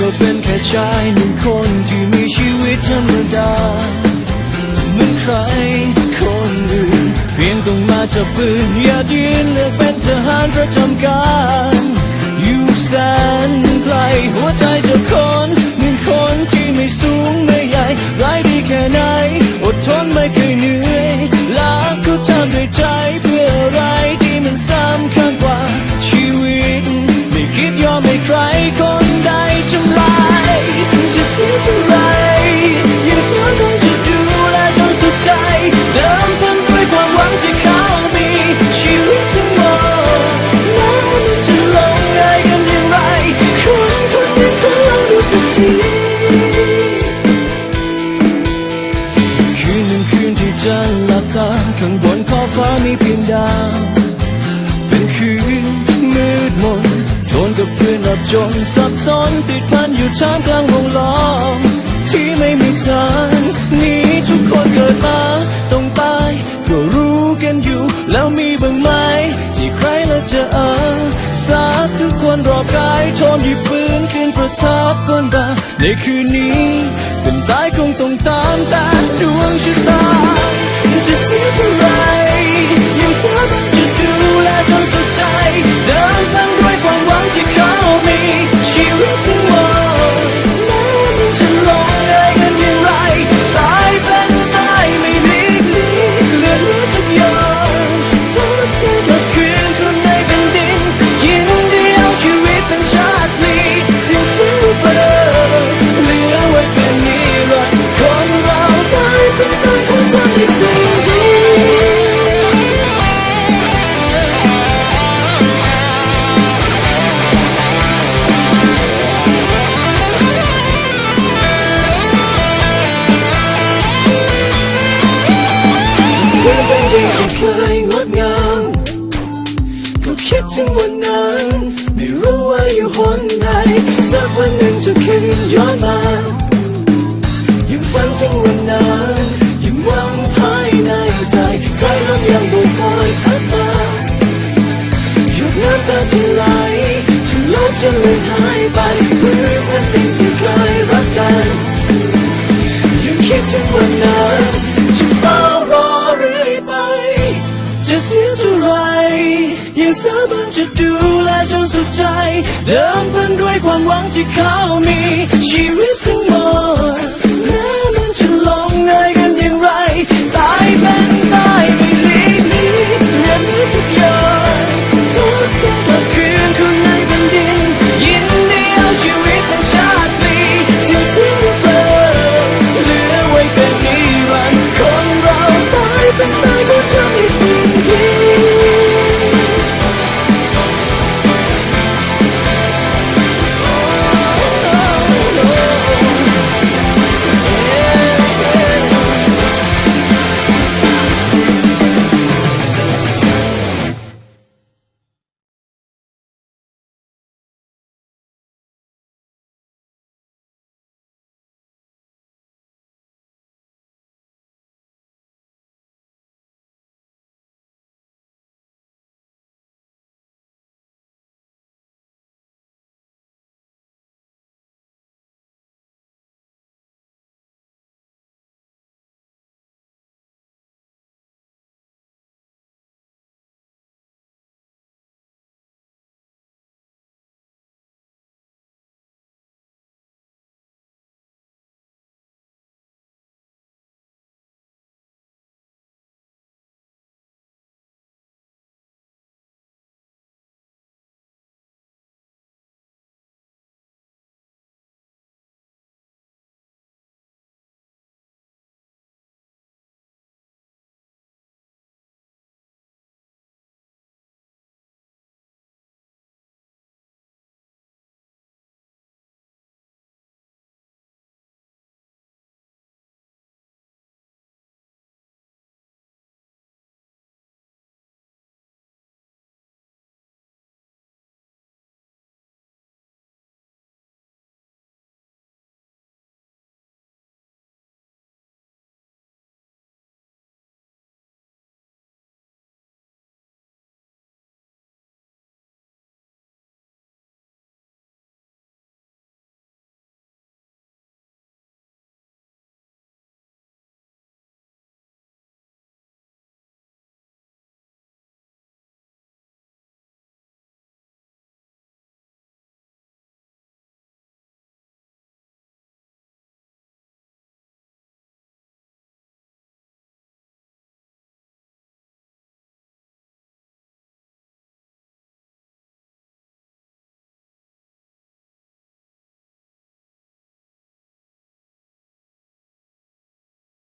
ก็เป็นแค่ชายหนึ่งคนที่มีชีวิตธรรมดาเหมือนใครคนอื่น เพียงต้องมาจับปืนอย่ายืนเลือกเป็นทหารประจำการ อยู่แสนไกลหัวใจเจะคนหมือนคนที่ไม่สูงไม่ใหญ่ร้ายดีแค่ไหน อดทนไม่เคยเหนื่อยลาก็ทำด้วยใจเพื่ออะไรที่มันสำคัญ ข้างบนขอบฟ้ามีเพียงดาว เป็นคืนมืดมนทนกับเพื่อนรับจนสับสนติดพันอยู่ท่ามกลางวงล้อมที่ไม่มีทางนี้ทุกคนเกิดมาต้องตายก็รู้กันอยู่ แล้วมีบ้างไหม ที่ใครละจะเออสาทุกคนรอบกายทนหยิบ ประทับกันบ่าในคืนนี้เป็นตายคงต้องตามแต่ดวงชะตาจะเสียเท่าไร ด็กที่เคยงดงามก็คิดถึงวันนั้น ไม่รู้ว่าอยู่หนใดสักวันหนึ่งจะคืนย้อนมายังฝันถึงวันนั้น เดิมพันด้วยความหวังที่เขามีชีวิตทั้งหมด